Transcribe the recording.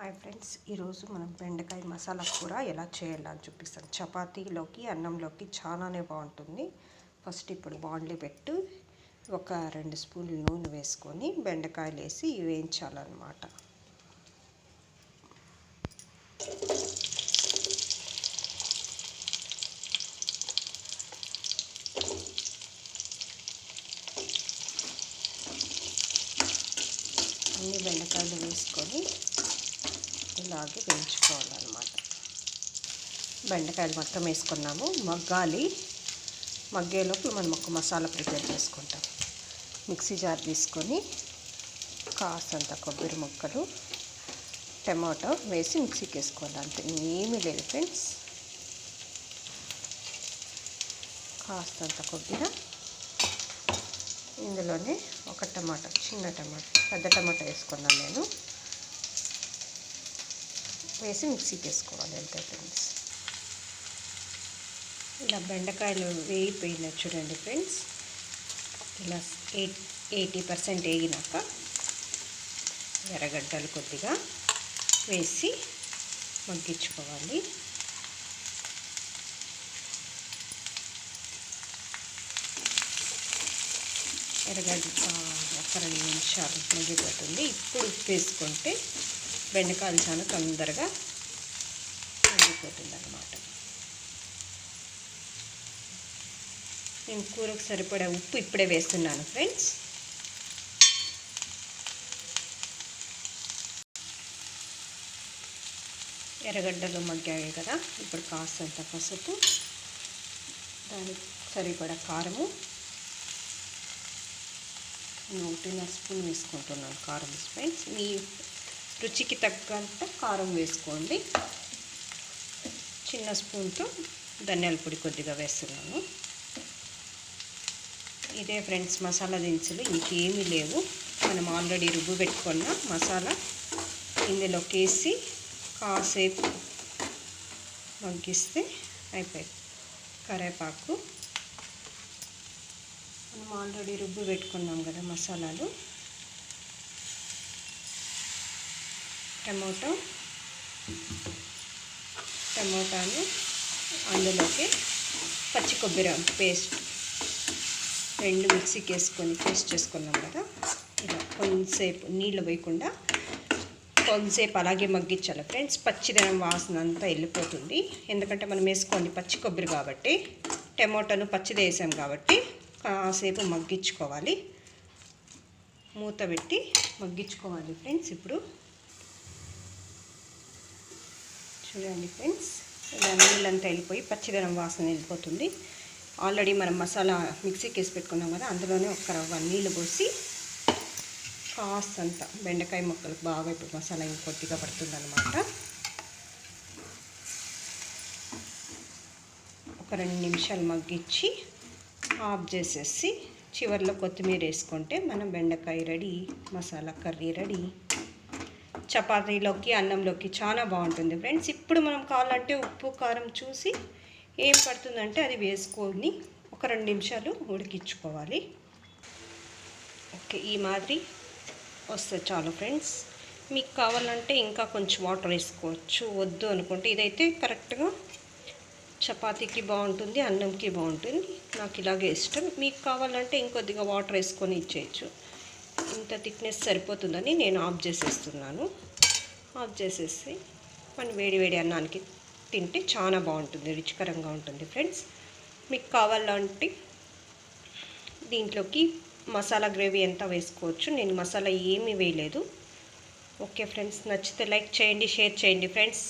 Hi friends ఈరోజు మనం బెండకాయ మసాలా కూర ఎలా చేయాలని చూపిస్తాను. చపాతీలోకి అన్నంలోకి చాలానే బాగుంటుంది. ఫస్ట్ ఇప్పుడు బాండ్లీ పెట్టు ఒక రెండు స్పూన్లు నూనె వేసుకొని బెండకాయలు వేసి వేయించాలన్నమాట అన్ని బెండకాయలు వేసుకొని ఇలాగే వేయించుకోవాలన్నమాట. బెండకాయలు మొత్తం వేసుకున్నాము. మగ్గాలి. మగ్గేలోపు మనం ఒక మసాలా ప్రిపేర్ చేసుకుంటాం. మిక్సీ జార్ తీసుకొని కాసంత కొబ్బరి ముక్కలు టమాటో వేసి మిక్సీకి వేసుకోవాలి. అంతే. ఏమీ లేదు ఫ్రెండ్స్. కాస్తంత కొబ్బరి. ఇందులోనే ఒక టమాటా చిన్న టమాటా పెద్ద టమాటా వేసుకున్నాను నేను. వేసి మిక్సీకి వేసుకోవాలి అంతే ఫ్రెండ్స్ ఇలా బెండకాయలు వేగిపోయినాయి చూడండి ఫ్రెండ్స్. ఇలా ఎయిట్ ఎయిటీ పర్సెంట్ వేగినాక ఎర్రగడ్డలు కొద్దిగా వేసి మగ్గించుకోవాలి. ఎర్రగడ్డ ఒక రెండు నిమిషాలు మగ్గిపోతుంది. ఇప్పుడు ఉప్పు వేసుకుంటే బెండకాయలు చాలా తొందరగా మగ్గిపోతుంది అన్నమాట నేను కూరకు సరిపడే ఉప్పు ఇప్పుడే వేస్తున్నాను ఫ్రెండ్స్. ఎర్రగడ్డలు మగ్గాయి కదా ఇప్పుడు కాస్తంత పసుపు దానికి సరిపడా కారము. ఒకటిన్నర స్పూన్ వేసుకుంటున్నాను కారం ఫ్రెండ్స్. మీ రుచికి తగ్గంత కారం వేసుకోండి. చిన్న స్పూన్తో ధనియాల పొడి కొద్దిగా వేస్తున్నాను. ఇదే ఫ్రెండ్స్ మసాలా దినుసులు ఇంకేమీ లేవు. మనం ఆల్రెడీ రుబ్బు పెట్టుకున్న మసాలా ఇందులోకి వేసి కాసేపు మగ్గిస్తే అయిపోయింది. కరేపాకు మనం ఆల్రెడీ రుబ్బు పెట్టుకున్నాం కదా మసాలాలు. టమోటో టమోటాను అందులోకి పచ్చి కొబ్బరి పేస్ట్. రెండు మిక్సీకి వేసుకొని పేస్ట్ చేసుకున్నాం కదా. ఇలా కొంతసేపు నీళ్ళు వేయకుండా కొంతసేపు అలాగే మగ్గించాలి ఫ్రెండ్స్. పచ్చిదనం వాసన అంతా వెళ్ళిపోతుంది. ఎందుకంటే మనం వేసుకోండి పచ్చి కొబ్బరి కాబట్టి టమోటాను పచ్చిది వేసాం కాబట్టి కాసేపు మగ్గించుకోవాలి. మూత పెట్టి మగ్గించుకోవాలి ఫ్రెండ్స్ ఇప్పుడు. చూడండి ఫ్రెండ్స్. ఇలా నీళ్ళంతా వెళ్ళిపోయి పచ్చిదనం వాసన వెళ్ళిపోతుంది. ఆల్రెడీ మనం మసాలా మిక్సీకి వేసి పెట్టుకున్నాం కదా అందులోనే ఒక రవ్వ నీళ్ళు పోసి కాస్తంత బెండకాయ ముక్కలకు బాగా ఇప్పుడు మసాలా ఇంకొద్దిగా పడుతుంది అనమాట ఒక రెండు నిమిషాలు మగ్గించి ఆఫ్ చేసేసి చివరిలో కొత్తిమీర వేసుకుంటే మనం బెండకాయ రెడీ మసాలా కర్రీ రెడీ. చపాతీలోకి అన్నంలోకి చాలా బాగుంటుంది. ఫ్రెండ్స్ ఇప్పుడు మనం కావాలంటే ఉప్పు కారం చూసి ఏం పడుతుందంటే అది వేసుకొని ఒక రెండు నిమిషాలు ఉడికించుకోవాలి. ఓకే ఈ మాదిరి వస్తే చాలు ఫ్రెండ్స్. మీకు కావాలంటే ఇంకా కొంచెం వాటర్ వేసుకోవచ్చు. వద్దు అనుకుంటే ఇదైతే కరెక్ట్గా చపాతీకి బాగుంటుంది అన్నంకి బాగుంటుంది. నాకు ఇలాగే ఇష్టం. మీకు కావాలంటే ఇంకొద్దిగా వాటర్ వేసుకొని ఇచ్చేయచ్చు. ఇంత థిక్నెస్ సరిపోతుందని నేను ఆఫ్ చేసేస్తున్నాను. ఆఫ్ చేసేసి మనం వేడి వేడి అన్నానికి తింటే చాలా బాగుంటుంది రుచికరంగా ఉంటుంది ఫ్రెండ్స్. మీకు కావాలంటే దీంట్లోకి మసాలా గ్రేవీ ఎంత వేసుకోవచ్చు నేను మసాలా ఏమీ వేయలేదు. ఓకే ఫ్రెండ్స్ నచ్చితే లైక్ చేయండి షేర్ చేయండి ఫ్రెండ్స్.